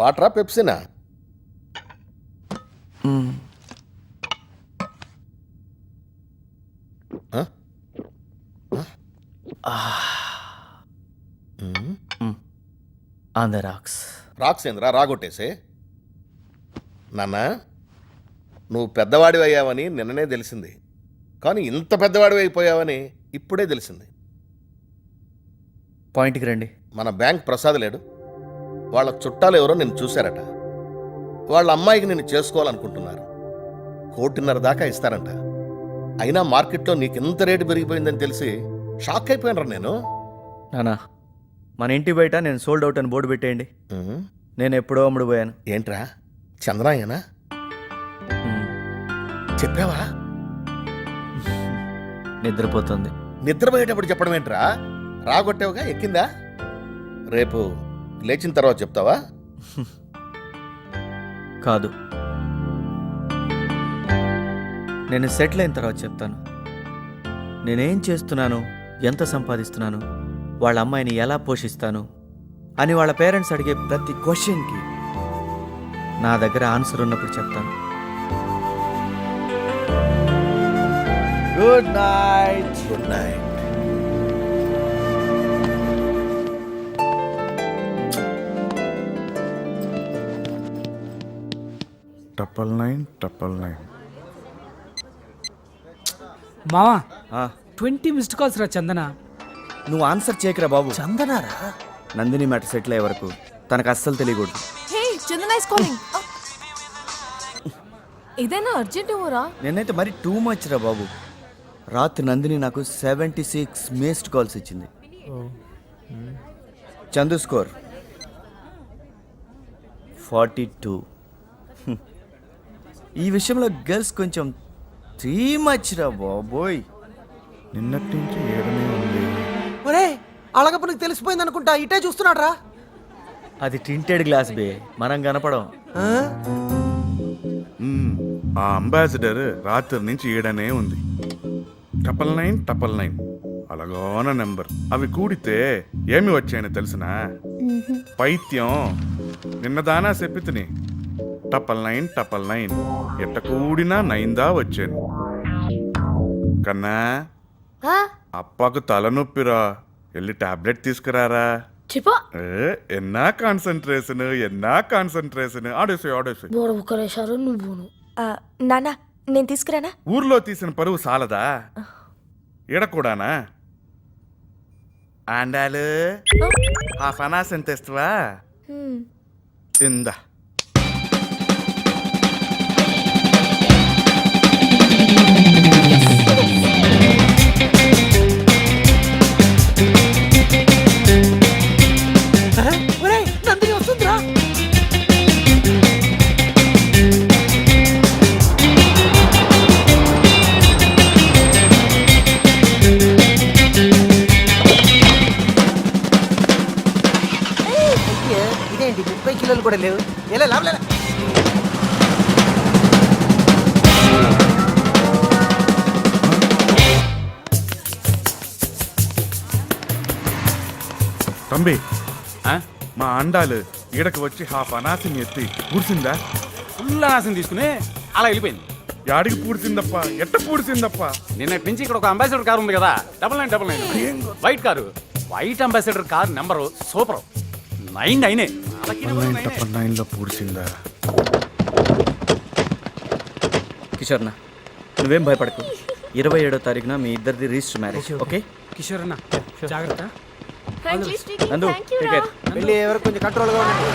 వాటరా పెప్సినా. On the rocks. రాక్సేంద్ర రాగొట్టేసే. నాన్న నువ్వు పెద్దవాడివి అయ్యావని నిన్ననే తెలిసింది. కానీ ఇంత పెద్దవాడివి అయిపోయావని ఇప్పుడే తెలిసింది. పాయింట్కి రండి. మన బ్యాంక్ ప్రసాద్ లేడు. వాళ్ళ చుట్టాలు ఎవరో నిన్ను చూశారట. వాళ్ళ అమ్మాయికి నిన్ను చేసుకోవాలనుకుంటున్నారు. కోటిన్నర దాకా ఇస్తారంట. అయినా మార్కెట్లో నీకు ఇంత రేటు పెరిగిపోయిందని తెలిసి షాక్ అయిపోయినరా నేను? నానా మన ఇంటి బయట నేను సోల్డ్ అవుట్ అని బోర్డు పెట్టేయండి. నేను ఎప్పుడో అమ్ముడు పోయాను. ఏంట్రా? చంద్రాయనా. చెప్పావా? నిద్రపోతుంది. నిద్రపోయేటప్పుడు చెప్పడం ఏంట్రా? రాగొట్టావుగా? ఎక్కిందా? రేపు లేచిన తర్వాత చెప్తావా? కాదు. నేను సెటిల్ అయిన తర్వాత చెప్తాను. నేనేం చేస్తున్నాను? ఎంత సంపాదిస్తున్నాను? వాళ్ళ అమ్మాయిని ఎలా పోషిస్తాను? అని వాళ్ళ పేరెంట్స్ అడిగే ప్రతి క్వశ్చన్కి నా దగ్గర ఆన్సర్ ఉన్నప్పుడు చెప్తాను. Good night good night double nine double nine మావా ట్వంటీ మిస్డ్ కాల్స్ రా చందన. నువ్వు ఆన్సర్ చేయకరా బాబు. చందనారా? నందిని మ్యాటర్ సెటిల్ అయ్యే వరకు తనకు అస్సలు తెలియకూడదు. హే చందన ఇస్ కాలింగ్ ఇదేనా అర్జెంట్ ఊరా నేనైతే మరి టూ మచ్ రా బాబు. రాత్రి నందిని నాకు సెవెంటీ సిక్స్ మిస్డ్ కాల్స్ ఇచ్చింది. చందు స్కోర్ ఫార్టీ టూ ఈ విషయంలో గర్ల్స్ కొంచెం త్రీ మచ్ రా బాబోయ్. నిన్నటి నుంచి ఏడనే ఉంది. ఒరే తెలిసిపోయింది అనుకుంటా ఇటే చూస్తున్నాడు రా అది టింటెడ్ గ్లాస్ బే మనం కనపడం. ఆ? అంబాసిడర్ రాత్రి నుంచి ఏడనే ఉంది. Double nine double nine. అలాగోన number. అవి కూడితే ఏమి వచ్చాయని తెలిసినా? పైత్యం. నిన్నదానా చెప్పితిని టపల్ నైన్ టపల్ నైన్. ఎట్ట కూడినా నైన్దా వచ్చాను కన్నా అప్పకు తలనొప్పిరా. వెళ్ళి టాబ్లెట్ తీసుకురారా. చెప్పా. ఏ, ఎన్నా కాన్సన్ట్రేషన్ ఎన్నా కాన్సన్ట్రేషన్. ఆడేసి ఆడేసి బోడ బుక్కలేశారు నువ్వును నానా నేను తీసుకురానా? ఊర్లో తీసిన పరువు సాలదా? ఈడ కూడానా? ఆండాలు ఆ? ఫనాస్ ఎంత ఇస్తావా ఇందా. ఇదేంటి ముప్పై కిలోలు కూడా లేవు? ఎలా లాభలే తంబి మా అండాలు ఈడకు వచ్చి హాఫ్ అనాసిని ఎత్తి పూడ్చిందా ఫుల్ నాశనం తీసుకుని అలా వెళ్ళిపోయింది. యాడికి పూడ్చిందప్ప ఎట్ట పూడ్చిందప్ప నిన్నటి నుంచి ఇక్కడ ఒక అంబాసిడర్ కార్ ఉంది కదా double nine double nine. White car. White Ambassador car number super. Nine నైనే. Nine. Double నైన్లో పూడ్చిందా కిషోర్ నా నువ్వేం భయపడకు. ఇరవై ఏడో తారీఖున మీ ఇద్దరిది రిజిస్టర్ మ్యారేజ్ ఓకే కిషోర్ అన్న జాగ్రత్త. నందు టికెట్ వెళ్ళి ఎవరు కొంచెం కంట్రోల్గా ఉండండి.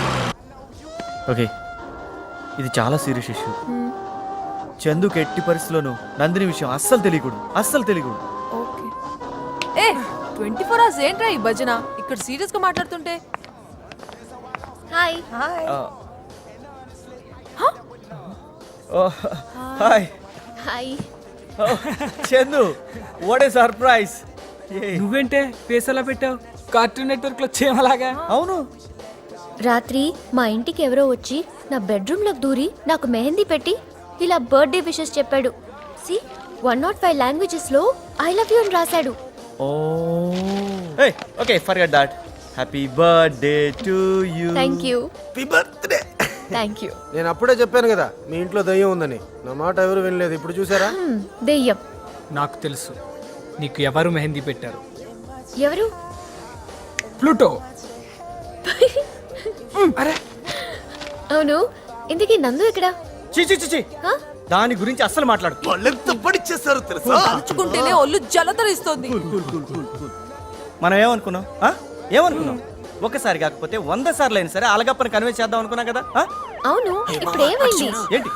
ఓకే ఇది చాలా సీరియస్ ఇష్యూ చందుకు ఎట్టి పరిస్థితుల్లోనూ నందిని విషయం అస్సలు తెలియకూడదు. అస్సలు తెలియకూడదు. Okay a twenty four hours ఏంట్రా ఈ భజన? ఇక్కడ సీరియస్గా మాట్లాడుతుంటే. Hi hi hi Chandu what a surprise నువ్వేంటే ఫేస్ ఎలా పెట్టావు? కార్టూన్ నెట్వర్క్లో చేమలాగా. అవును. రాత్రి మా ఇంటికి ఎవరో వచ్చి నా బెడ్రూమ్లోకి దూరి నాకు మెహందీ పెట్టి ఇలా బర్త్డే విషెస్ చెప్పాడు. సి వన్ నాట్ ఫైవ్ లాంగ్వేజెస్లో ఐ లవ్ యూ అని రాశాడు. ఓ. Okay forget that happy birthday to you thank you thank you నేను అప్పుడే చెప్పాను కదా మీ ఇంట్లో దయ్యం ఉందని. నా మాట ఎవరు వినలేదు ఇప్పుడు చూసారా దెయ్యం. నాకు తెలుసు నీకు ఎవరు మెహందీ పెట్టారు? ఎవరు? ప్లూటో. అరే. అవును ఇంతకీ నందు ఎక్కడా? చి చి చి, చి హ? దాని గురించి అస్సలు మాట్లాడు. తలుచుకుంటేనే ఒళ్ళు జలతరిస్తోంది. మనం ఏమనుకున్నాం? ఆ? ఏమనుకున్నాం? ఒకసారి కాకపోతే వంద సార్లు అయినా సరే అలగప్పని కన్విన్స్ చేద్దాం అనుకున్నాం కదా? ఆ? అవును ఇప్పుడు ఏమైంది? ఏంటి?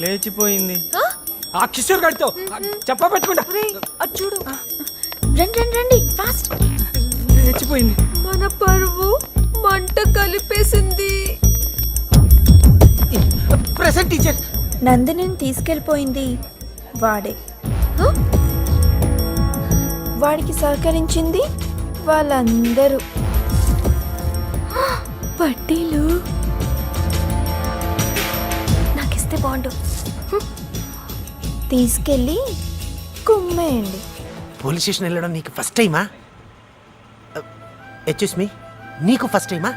లేచిపోయింది. హ? ఆ కిషోర్ గడితో చెప్ప పెట్టుకుంటా. చూడు. రండి రండి రండి ఫాస్ట్ రెచ్చిపోయింది మన పరువు మంట కలిపేసింది. ప్రెసెంట్ టీచర్ నందినిని తీసుకెళ్ళిపోయింది వాడే? వాడికి సహకరించింది వాళ్ళందరూ. పట్టీలు. నాకిస్తే బాగుండు. తీసుకెళ్ళి కుమ్మేయండి. పోలీస్ స్టేషన్ వెళ్ళడం నీకు ఫస్ట్ టైమా హెచ్ఎస్ మీ నీకు ఫస్ట్ టైమా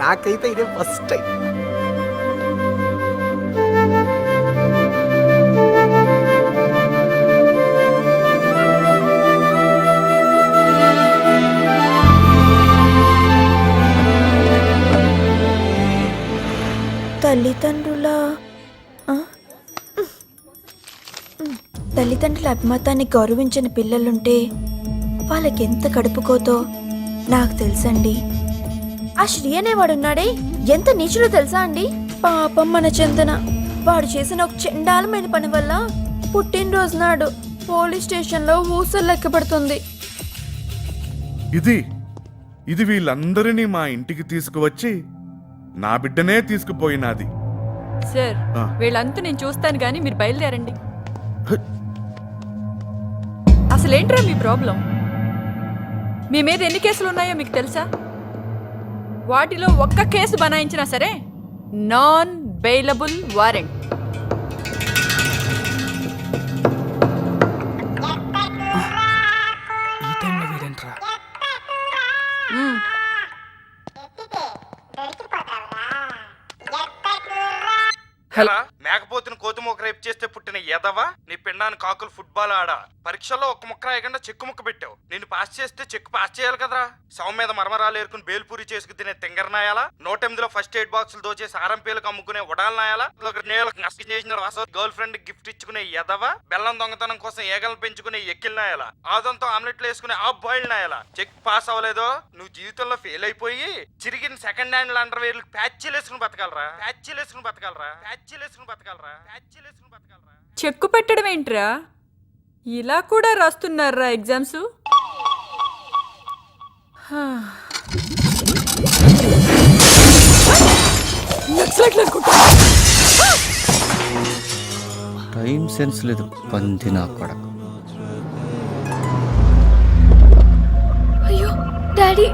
నాకైతే ఇదే ఫస్ట్ టైం తల్లిదండ్రుల తల్లిదండ్రుల అభిమతాన్ని గౌరవించిన పిల్లలుంటే వాళ్ళకి ఎంత కడుపుకోతో? నాకు తెలుసండి. ఆ శ్రీ అనేవాడు ఉన్నాడే ఎంత నీచుడో తెలుసా అండి? పాపం మన చందన. వాడు చేసిన ఒక చెండాలమైన పని వల్ల పుట్టినరోజు నాడు పోలీస్ స్టేషన్లో ఊసలు లెక్కబడుతుంది ఇది ఇది వీళ్ళందరినీ మా ఇంటికి తీసుకువచ్చి నా బిడ్డనే తీసుకుపోయినది. సార్. వీళ్ళంతా నేను చూస్తాను కానీ మీరు బయలుదేరండి. అసలేంట్రా మీ ప్రాబ్లం? మీ మీద ఎన్ని కేసులు ఉన్నాయో మీకు తెలుసా? వాటిలో ఒక్క కేసు బనాయించినా సరే నాన్ బెయిలబుల్ వారెంట్. హలో? మేకపోతుని కోతి మొక్క రేపు చేస్తే పుట్టిన ఎదవా నీ పిండాన్ని కాకులు ఫుట్బాల్ ఆడా? పరీక్షలో ఒక ముక్క రాయకుండా చెక్కు ముక్క పెట్టావు. నిన్ను పాస్ చేస్తే చెక్కు పాస్ చేయాలి కదరా. సౌ మీద మరమరాలు ఏరుకుని బేల్పూరి చేసుకు తినే తింగరనాయాలా నూట ఎనిమిదిలో ఫస్ట్ ఎయిడ్ బాక్సులు దోచేసి ఆరంపీలకు అమ్ముకునే ఉడాలనాయాలా నీళ్ళకి నష్టం చేసిన రాసో గర్ల్ ఫ్రెండ్ గిఫ్ట్ ఇచ్చుకునే ఎదవా బెల్లం దొంగతనం కోసం ఏగలు పెంచుకునే ఎక్కిల్ నాయాలా? ఆదంతో ఆమ్లెట్లు వేసుకునే ఆఫ్ బాయిల్ నాయాలా? చెక్ పాస్ అవ్వలేదో? నువ్వు జీవితంలో ఫెయిల్ అయిపోయి చిరిగిన సెకండ్ హ్యాండ్ అండర్ వేర్లు ప్యాచ్లు వేసుకుని బతకాలరా. ప్యాచ్లు వేసుకుని బతకాలరా. ప్యాచ్లు వేసుకుని బతకాలరా? ప్యాచ్లు వేసుకుని బతకాలరా? చెక్కు పెట్టడం ఏంట్రా? ఇలా కూడా రాస్తున్నారా ఎగ్జామ్స్? టైం సెన్స్ లేదు. పంది నా కొడకు. అయ్యో డాడీ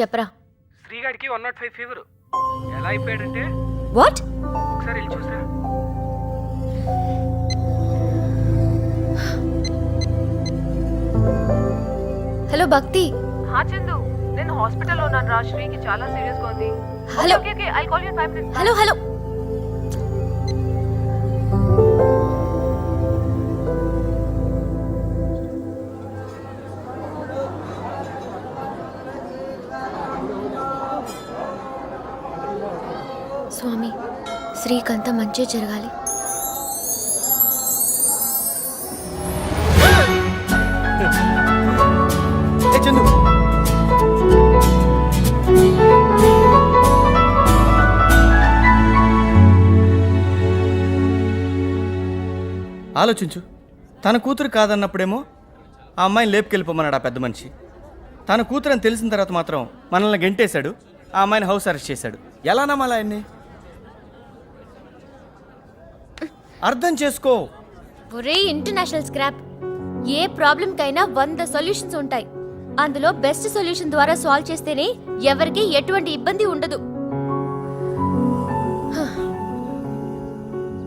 చెప్పరా. శ్రీగాడికి వన్ నాట్ ఫైవ్ ఫీవర్ ఎలా అయిపోయాడంటే? వాట్ ఒకసారి వెళ్ళి చూసా హలో భక్తి. హా చందు నేను హాస్పిటల్లో ఉన్నాను రా. శ్రీకి చాలా సీరియస్గా ఉంది. Hello okay okay I call you five minutes hello hello మంచే జరగాలి. ఆలోచించు. తన కూతురు కాదన్నప్పుడేమో ఆ అమ్మాయిని లేపుకెళ్ళిపోమన్నాడు ఆ పెద్ద మనిషి. తన కూతురు అని తెలిసిన తర్వాత మాత్రం మనల్ని గెంటేశాడు. ఆ అమ్మాయిని హౌస్ అరెస్ట్ చేశాడు. ఎలా నమ్మాలి ఆయన్ని? అర్థం చేసుకో. ఒరే ఇంటర్నేషనల్ స్క్రాప్ ఏ ప్రాబ్లంకైనా వంద సొల్యూషన్స్ ఉంటాయి. అందులో బెస్ట్ సొల్యూషన్ ద్వారా సాల్వ్ చేస్తేనే ఎవరికి ఎటువంటి ఇబ్బంది ఉండదు.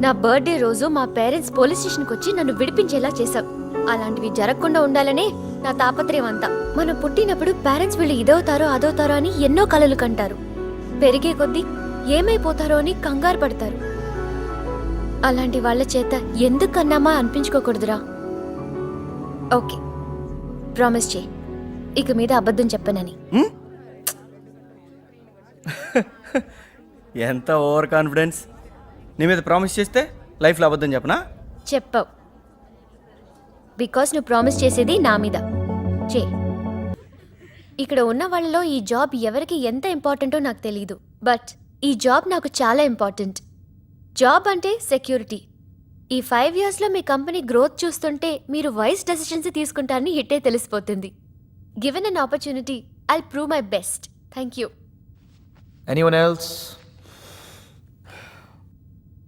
నా బర్త్డే రోజు మా పేరెంట్స్ పోలీస్ స్టేషన్కి వచ్చి నన్ను విడిపించేలా చేశావు. అలాంటివి జరగకుండా ఉండాలనే నా తాపత్రయం అంతా. మనం పుట్టినప్పుడు పేరెంట్స్ వీళ్ళు ఇదవుతారో అదవుతారో అని ఎన్నో కలలు కంటారు. పెరిగే కొద్దీ ఏమైపోతారో అని కంగారు పడతారు. అలాంటి వాళ్ళ చేత ఎందుకన్నామా అనిపించుకోకూడదురా. ఓకే. ప్రామిస్ చేయి. ఇక మీద అబద్ధం చెప్పనని. ఎంత ఓవర్ కాన్ఫిడెన్స్. నీ మీద ప్రామిస్ చేస్తే లైఫ్లో అబద్ధం చెప్పనా? చెప్పావు. బికాస్ నువ్వు ప్రామిస్ చేసేది నా మీద. చే ఇక్కడ ఉన్న వాళ్ళలో ఈ జాబ్ ఎవరికి ఎంత ఇంపార్టెంటో నాకు తెలియదు బట్ ఈ జాబ్ నాకు చాలా ఇంపార్టెంట్. జాబ్ అంటే సెక్యూరిటీ. ఈ ఫైవ్ ఇయర్స్లో మీ కంపెనీ గ్రోత్ చూస్తుంటే మీరు వైస్ డెసిషన్స్ తీసుకుంటారని హిట్టే తెలిసిపోతుంది. Given an opportunity I prove my best. Thank you. Anyone else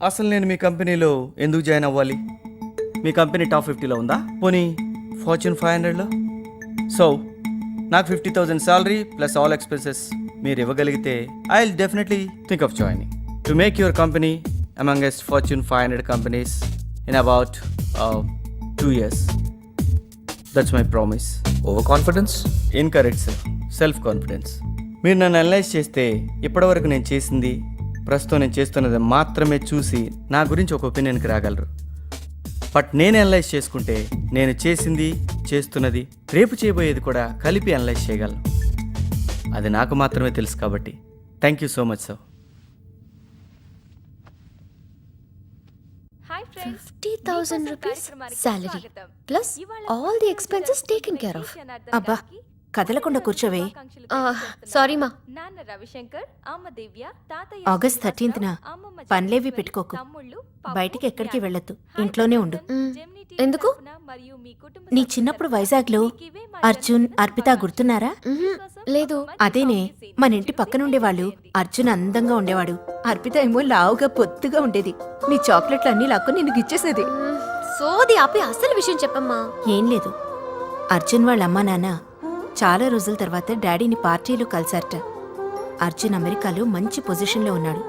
అసలు నేను మీ కంపెనీలో ఎందుకు జాయిన్ అవ్వాలి? మీ కంపెనీ టాప్ ఫిఫ్టీలో ఉందా? పోనీ ఫార్చ్యూన్ ఫైవ్ హండ్రెడ్లో? సో నాకు fifty thousand salary plus all expenses మీరు ఇవ్వగలిగితే I will definitely think of joining. To make your company Fortune five hundred companies in about two years that's my promise over confidence incorrect sir self confidence మీరు నన్ను analyse చేస్తే ఇప్పటివరకు నేను చేసింది ప్రస్తుతం నేను చేస్తున్నది మాత్రమే చూసి నా గురించి ఒక ఒపీనియన్కి రాగలరు. బట్ నేను అనలైజ్ చేసుకుంటే నేను చేసింది చేస్తున్నది రేపు చేయబోయేది కూడా కలిపి అనలైజ్ చేయగలను. అది నాకు మాత్రమే తెలుసు కాబట్టి. Thank you so much sir fifty thousand rupees salary plus all the expenses taken care of అబ్బా కదలకుండా కూర్చోవే. సారీ మా. నాన్న రవిశంకర్ అమ్మ దివ్య తాతయ్య ఆగస్ట్ థర్టీన్త్న పనులేవి పెట్టుకోకు. బయటికి ఎక్కడికి వెళ్ళొద్దు. ఇంట్లోనే ఉండు. ఎందుకు? నీ చిన్నప్పుడు వైజాగ్లో అర్జున్ అర్పిత గుర్తున్నారా? లేదు. అదేనే. మన ఇంటి పక్కన ఉండేవాళ్ళు. అర్జున్ అందంగా ఉండేవాడు. అర్పిత ఏమో లావుగా పొత్తుగా ఉండేది. నీ చాక్లెట్లు అన్ని లాక్కొని నిన్ను ఇచ్చేసేది సోది ఆపి అసలు విషయం చెప్పమ్మా. ఏం లేదు. అర్జున్ వాళ్ళ అమ్మా నాన్న చాలా రోజుల తర్వాత డాడీని పార్టీలో కలిశారట. అర్జున్ అమెరికాలో మంచి పొజిషన్లో ఉన్నాడు.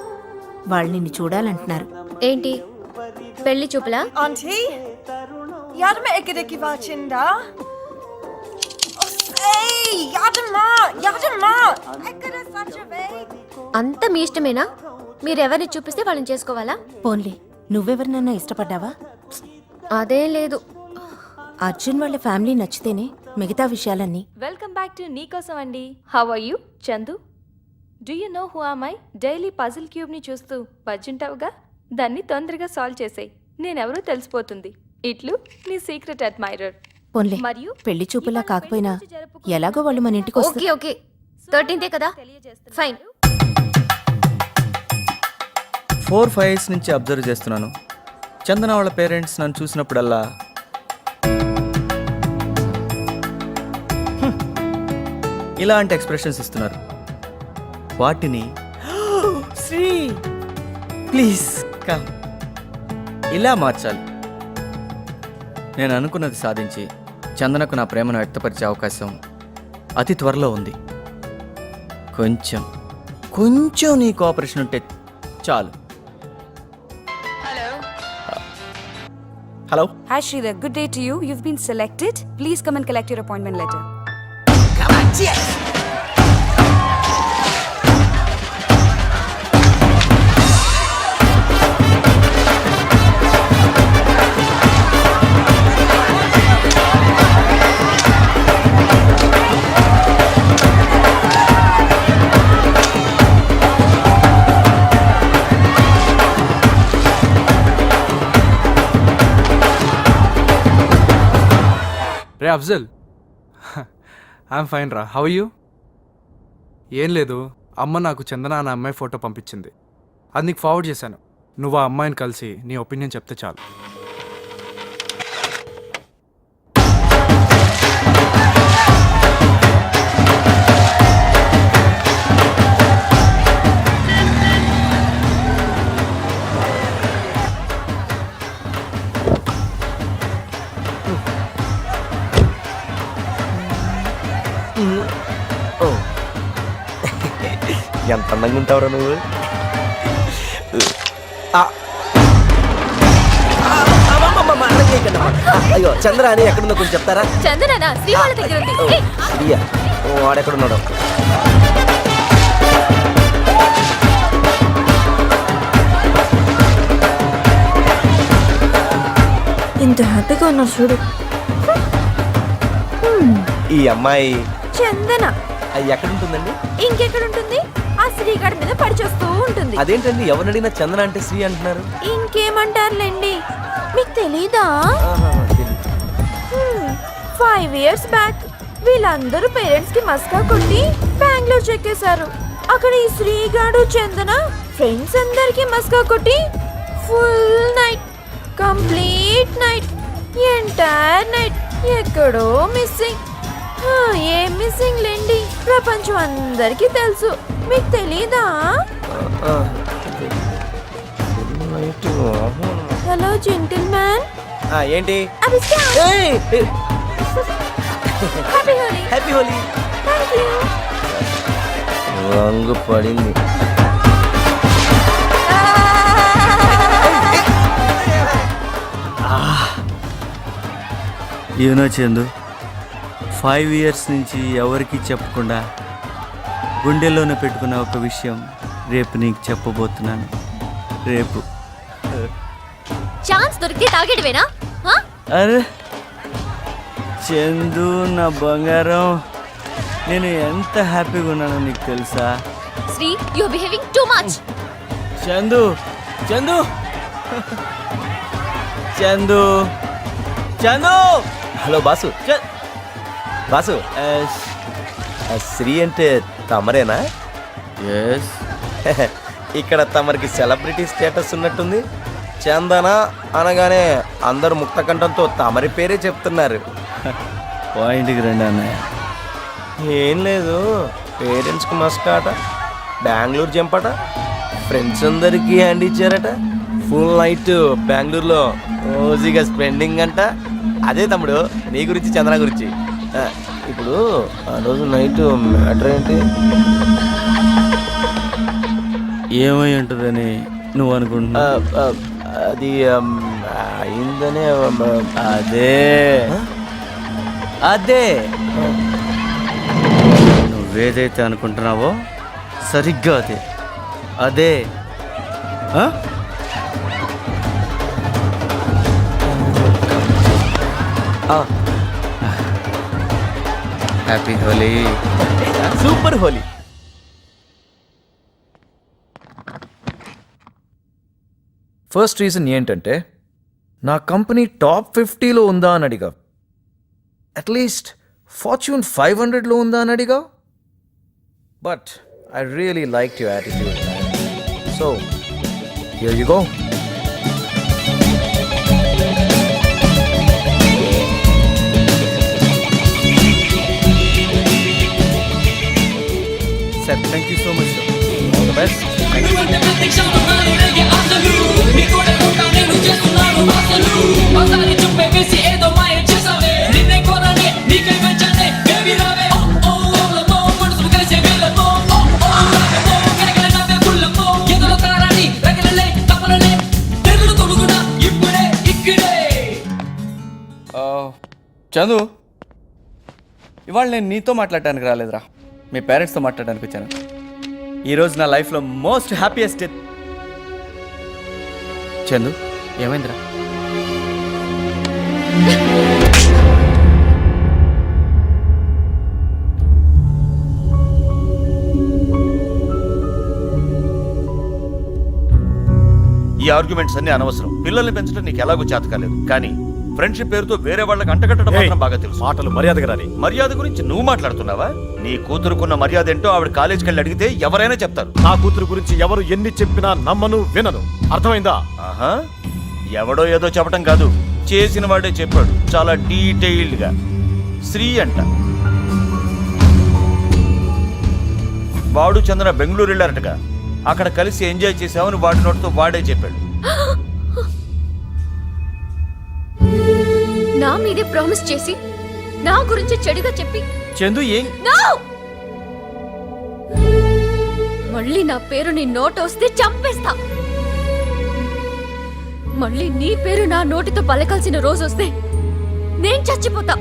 వాళ్ళు నిన్ను చూడాలంటున్నారు. ఏంటి? పెళ్ళి చూపులా? Auntie? Yardım ekedeki vaçında. అంత మీ ఇష్టమేనా? మీరు ఎవరిని చూపిస్తే వాళ్ళని చేసుకోవాలా? పోన్లే నువ్వెవరినన్నా ఇష్టపడ్డావా? అదేం లేదు. అర్జున్ వాళ్ళ ఫ్యామిలీ నచ్చితేనే మిగతా విషయాలన్నీ. వెల్కమ్ బ్యాక్ టు నీకోసం అండి. How are you Chandu? Do you know who am I daily puzzle క్యూబ్ని చూస్తూ బజ్జుంటావుగా దాన్ని తొందరగా సాల్వ్ చేసేయి. నేనెవరో తెలిసిపోతుంది. ఇట్లు నీ సీక్రెట్ అడ్మైరర్. పోన్లే. మరియు పెళ్ళి చూపులా కాకపోయినా ఎలాగో వాళ్ళు మన ఇంటికి ఓకే వస్తారు. ఓకే థర్టీన్తే కదా? ఫైన్. ఫోర్ ఫైవ్ ఇయర్స్ నుంచి అబ్జర్వ్ చేస్తున్నాను. చందన వాళ్ళ పేరెంట్స్ నన్ను చూసినప్పుడల్లా హ్మ్, ఇలాంటి ఎక్స్ప్రెషన్స్ ఇస్తున్నారు. వాటిని శ్రీ ప్లీజ్ కమ్. ఇలా మార్చాలి. నేను అనుకున్నది సాధించి చందనకు నా ప్రేమను వ్యక్తపరిచే అవకాశం అతి త్వరలో ఉంది. కొంచెం కొంచెం నీ కోఆపరేషన్ ఉంటే చాలు. Hello హాషీదర్ good day to you you've been selected please come and collect your appointment letter Yes! Afzal. I'm fine రా. హౌ యూ ఏం లేదు. అమ్మ నాకు చందన అనే అమ్మాయి ఫోటో పంపించింది. అది నీకు ఫార్వర్డ్ చేశాను. నువ్వు ఆ అమ్మాయిని కలిసి నీ ఒపీనియన్ చెప్తే చాలు. అందంగా ఉంటావురా నువ్వు? అయ్యో చంద్ర అని ఎక్కడుందో కొంచెం చెప్తారా? చందన శ్రీ వాళ్ళ దగ్గర ఉంది. ఓ, ఏయ్, శ్రీయా ఓ, వాడెక్కడున్నాడు. ఇంత హ్యాపీగా ఉన్నారు చూడు. ఈ అమ్మాయి చందన. అది ఎక్కడుంటుందండి? ఇంకెక్కడ ఉంటుంది ఆ శ్రీగఢ్ మీద పడిచేస్తూ ఉంటుంది. అదేంటండి? ఎవరిని అడిగినా చంద్ర అంటే శ్రీ అంటున్నారు. ఇంకేమంటారులేండి? మీకు తెలీదు. ఫైవ్ ఇయర్స్ బ్యాక్ వీళ్ళందరూ పేరెంట్స్కి మస్కా కొట్టి బెంగళూరు చెక్కేశారు. అక్కడ ఈ శ్రీగాడు చందన ఫ్రెండ్స్ అందరికి మస్కా కొట్టి full night complete night entire night ఎక్కడో మిస్సింగ్ ఏం మిస్సింగ్ లేండి? ప్రపంచం అందరికీ తెలుసు. మీకు తెలీదా. హలో జెంటిల్ మ్యాన్ ఆ, ఏంటి? హ్యాపీ హోలీ హ్యాపీ రంగు పడింది. యూనో చందు ఫైవ్ ఇయర్స్ నుంచి ఎవరికి చెప్పకుండా గుండెల్లోనే పెట్టుకున్న ఒక విషయం రేపు నీకు చెప్పబోతున్నాను. రేపు ఛాన్స్ దొరికితే తాగేటివేనా? అరే చందు నా బంగారం. నేను ఎంత హ్యాపీగా ఉన్నానో నీకు తెలుసా? Sri you behaving too much Chandu Chandu. Chandu. Chandu! Hello boss. చ- బాసు. ఎస్ శ్రీ అంటే తమరేనా? ఎస్ ఇక్కడ తమరికి సెలబ్రిటీ స్టేటస్ ఉన్నట్టుంది. చందన అనగానే అందరూ ముక్త కంఠంతో తమరి పేరే చెప్తున్నారు. పాయింట్కి రండి అన్నయ్య. ఏం లేదు. పేరెంట్స్కి మస్కాట బెంగళూరు జంపట ఫ్రెండ్స్ అందరికీ హ్యాండ్ ఇచ్చారట. ఫుల్ నైట్ బెంగళూరులో రోజుగా స్పెండింగ్ అంట. అదే తమ్ముడు నీ గురించి చంద్ర గురించి. ఇప్పుడు ఆ రోజు నైట్ మ్యాటర్ ఏంటి? ఏమై ఉంటుందని నువ్వు ఆ, ఆ, అది అయిందనే అదే. అదే. నువ్వేదైతే అనుకుంటున్నావో సరిగ్గా అదే. అదే. ఆ? ఆ, happy Holi super Holi first reason ఏంటంటే నా కంపెనీ టాప్ ఫిఫ్టీలో ఉందా అని అడిగా అట్లీస్ట్ ఫార్చ్యూన్ ఫైవ్ హండ్రెడ్లో ఉందా అని అడిగా but I really like your attitude so here you go sir thank you so much sir all the best Chandu ఇవాళ నేను నీతో మాట్లాడటానికి రాలేదురా. మీ పేరెంట్స్తో మాట్లాడడానికి వచ్చాను ఈరోజు నా లైఫ్లో మోస్ట్ హ్యాపీయెస్ట్ డే చందు ఏమైందిరా? ఈ ఆర్గ్యుమెంట్స్ అన్ని అనవసరం. పిల్లల్ని పెంచడం నీకు ఎలాగో చేత కాలేదు కానీ ఫ్రెండ్షిప్ పేరుతో వేరే వాళ్ళకి అంటగట్టడం మాత్రం బాగా తెలుసు. మాటలు మర్యాదగా రాని. మర్యాద గురించి నువ్వు మాట్లాడుతున్నావా? నీ కూతురుకున్న మర్యాద ఏంటో ఆవిడ కాలేజీకి వెళ్ళి అడిగితే ఎవరైనా చెప్తారు. నా కూతురు గురించి ఎవరు ఎన్ని చెప్పినా నమ్మను వినను. అర్థమైందా? ఆహా. ఎవడో ఏదో చెప్పడం కాదు. చేసిన వాడే చెప్పాడు. చాలా డీటెయిల్డ్గా శ్రీ అంట. వాడు చంద్ర బెంగళూరు వెళ్ళారటగా. అక్కడ కలిసి ఎంజాయ్ చేసామని వాడి నోటితో వాడే చెప్పాడు. నా మీదే ప్రామిస్ చేసి నా గురించి చెడుగా చెప్పి. చందు ఏం? మళ్ళీ నా పేరు నీ నోట వస్తే చంపేస్తా. మళ్ళీ నీ పేరు నా నోటితో పలకాల్సిన రోజు వస్తే నేను చచ్చిపోతా.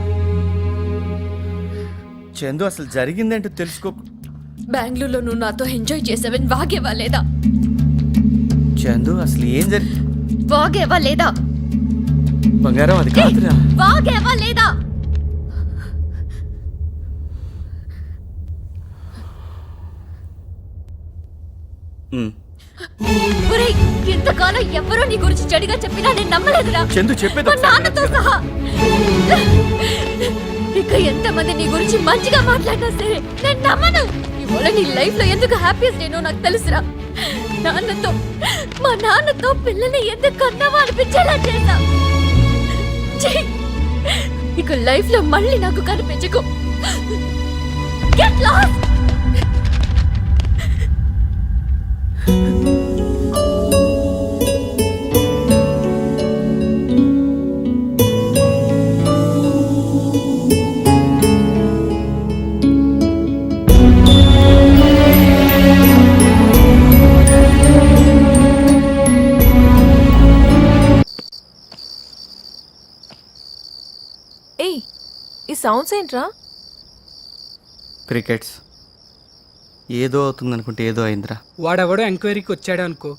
చందు అసలు జరిగిందేంటో తెలుసుకో. బెంగళూరులో నువ్వు నాతో ఎంజాయ్ చేసావని వాగేవా లేదా? చందు అసలు ఏం జరిగి వాగేవా లేదా? బంగారం అది కాదురా. లేదా. ఒరేయ్ ఇంతకాలం ఎవరో నీ గురించి చెడుగా చెప్పినా నేను నమ్మలేదురా. చందు చెప్పేది మా ఒకసారి నాన్నతో. సహా. ఇక ఎంతమంది నీ గురించి మంచిగా మాట్లాడినా సరే నేను నమ్మను. ఇవాళ నీ లైఫ్లో ఎందుకు హ్యాపీయెస్ట్ డేనో నాకు తెలుసురా. నాన్నతో మా నాన్నతో పిల్లని ఎందుకు కన్నావా అనిపించేలా చేశా? ఇక లైఫ్లో మళ్ళీ నాకు కనిపించకు. గెట్ లాస్ట్ ఏయ్ ఈ సౌండ్స్ ఏంట్రా? క్రికెట్స్. ఏదో అవుతుంది అనుకుంటే ఏదో అయిందిరా. వాడెవడో ఎంక్వైరీకి వచ్చాడు అనుకో.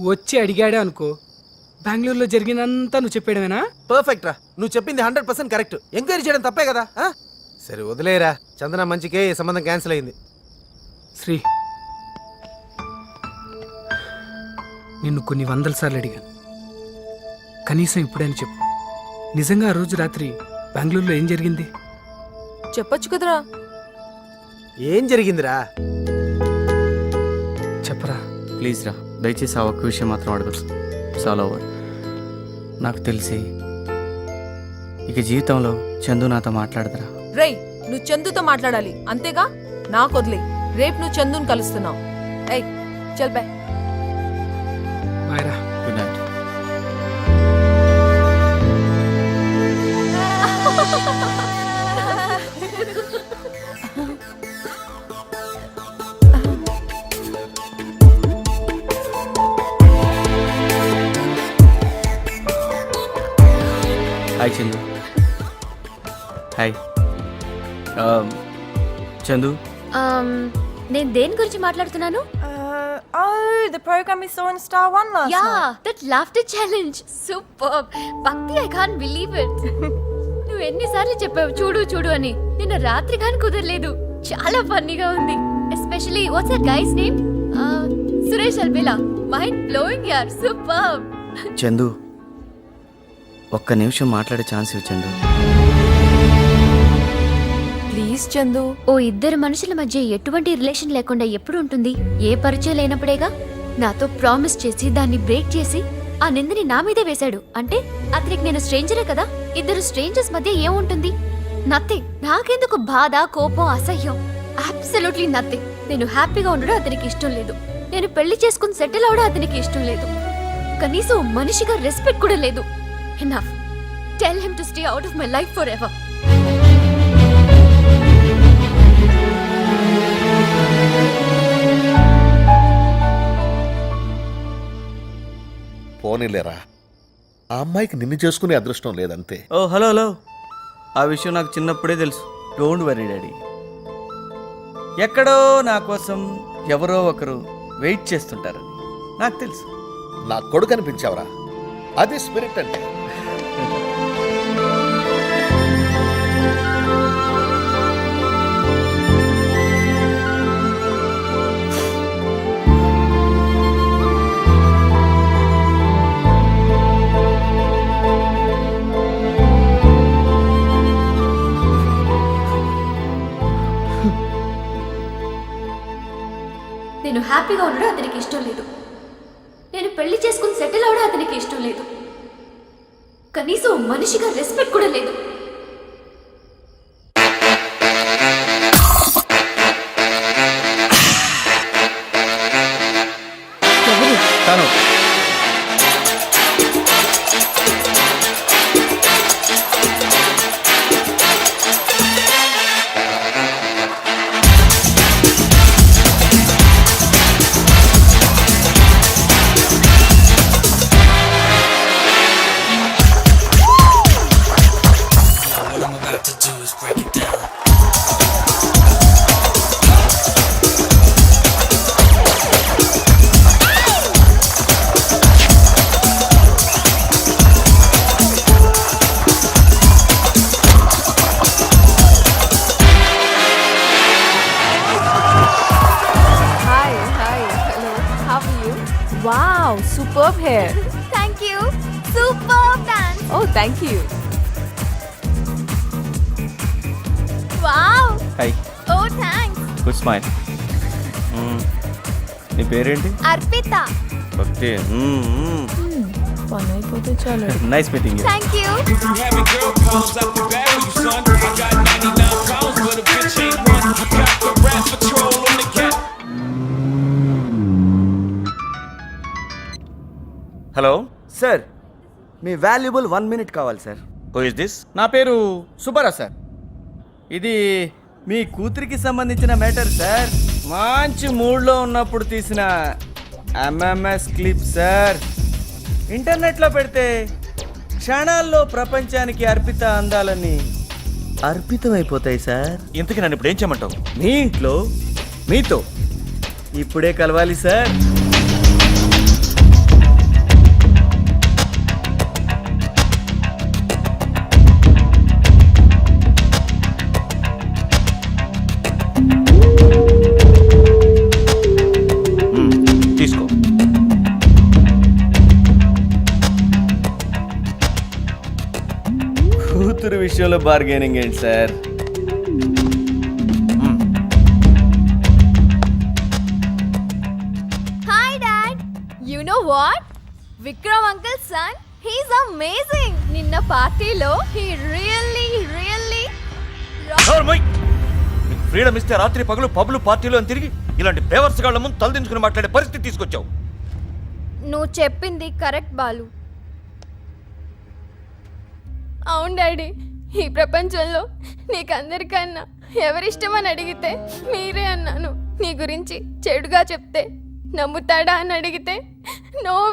వచ్చి అడిగాడే అనుకో. బెంగళూరులో జరిగినంతా నువ్వు చెప్పాడమేనా పర్ఫెక్ట్ రా నువ్వు చెప్పింది హండ్రెడ్ పర్సెంట్ కరెక్ట్. ఎంక్వైరీ చేయడం తప్పే కదా ఆ? సరే వదిలేరా చందన మంచికే ఈ సంబంధం క్యాన్సిల్ అయింది. శ్రీ నిన్ను కొన్ని వందల సార్లు అడిగాను. కనీసం ఇప్పుడని చెప్పు. నిజంగా ఆ రోజు రాత్రి బెంగళూరులో ఏం జరిగింది? చెప్పొచ్చు కదరా. ఏం జరిగిందిరా? చెప్పరా. ప్లీజ్ రా దయచేసి ఆ ఒక్క విషయం మాత్రం అడగదు చాలా ఓవర్. నాకు తెలిసి ఇక జీవితంలో చందు నాతో మాట్లాడదురా. రేయ్ నువ్వు చందుతో మాట్లాడాలి అంతేగా? నాకు వదిలే రేపు నువ్వు చందుని కలుస్తున్నావు. ఏయ్ చల్ బై. మాయరా good night hi Um, Chandu Um, నేను దేని గురించి మాట్లాడుతున్నాను? The program we saw in Star One last yeah that laughter challenge super భక్తి ఐ కాన్ బిలీవ్ ఇట్ నువ్వు ఎన్నిసార్లు చెప్పావు చూడు చూడు అని. నిన్న రాత్రి కానీ కుదరలేదు. చాలా ఫన్నీగా ఉంది. Especially what's that guy's name Suresh Albela. Mind blowing యార్ సూపర్ చందు ఒక్క నిమిషం మాట్లాడే ఛాన్స్ ఇవ్వు చందు ప్లీజ్ చందు. ఓ ఇద్దరు మనుషుల మధ్య ఎటువంటి రిలేషన్ లేకుండా ఎప్పుడు ఉంటుంది? ఏ పరిచయం లేనప్పుడేగా? నాతో ప్రామిస్ చేసి దాన్ని బ్రేక్ చేసి ఆ నిందని నా మీదే వేశాడు. అంటే అతనికి నేను స్ట్రేంజరే కదా? ఇద్దరు స్ట్రేంజర్స్ మధ్య ఏముంటుంది? నథింగ్. నాకెందుకు బాధ కోపం అసహ్యం? Absolutely nothing. నేను హ్యాపీగా ఉండడం అతనికి ఇష్టం లేదు. నేను పెళ్ళి చేసుకుని సెటిల్ అవడం అతనికి ఇష్టం లేదు. కనీసం మనిషిగా రెస్పెక్ట్ కూడా లేదు. Enough tell him to stay out of my life for ever పోనీలేరా? ఆ అమ్మాయికి నిన్ను చేసుకునే అదృష్టం లేదంతే. ఓ హలో హలో. ఆ విషయం నాకు చిన్నప్పుడే తెలుసు. Don't worry daddy. ఎక్కడో నా కోసం ఎవరో ఒకరు వెయిట్ చేస్తుంటారని నాకు తెలుసు. నా కొడుకు అనిపించావురా. అది స్పిరిట్ అంటే. నేను హ్యాపీగా ఉండడం అతనికి ఇష్టం లేదు. నేను పెళ్ళి చేసుకుని సెటిల్ అవడం అతనికి ఇష్టం లేదు. కనీసం మనిషిగా రెస్పెక్ట్ కూడా లేదు. ఓకే పని అయిపోతే చాలు. Nice meeting thank you hello sir me valuable one minute కావాలి సార్ హూ ఇస్ దిస్ నా పేరు సుబ్బారావు సార్ ఇది మీ కూతురికి సంబంధించిన మ్యాటర్ సార్ మంచి మూడ్లో ఉన్నప్పుడు తీసిన ఎంఎంఎస్ క్లిప్ సార్ ఇంటర్నెట్లో పెడితే క్షణాల్లో ప్రపంచానికి అర్పిత అందాలని అర్పితమైపోతాయి సార్ ఇంతకీ నన్ను ఇప్పుడు ఏం చేయమంటావు? మీ ఇంట్లో మీతో ఇప్పుడే కలవాలి సార్ విషయంలో బార్గెనింగ్ ఏంటి sir? Hi dad you know what Vikram uncle son he's amazing నిన్న పార్టీలో హీ రియల్లీ రియల్లీ ఫ్రీడమ్ ఇస్తే రాత్రి పగలు పబ్లు పార్టీలు అని తిరిగి ఇలాంటి బేవర్స్ గాళ్ళ ముందు తలదించుకుని మాట్లాడే పరిస్థితి తీసుకొచ్చావు. నువ్వు చెప్పింది కరెక్ట్ బాలు. అవును డాడీ. ఈ ప్రపంచంలో నీకందరికన్నా ఎవరిష్టమని అడిగితే మీరే అన్నాను. నీ గురించి చెడుగా చెప్తే నమ్ముతాడా అని అడిగితే నో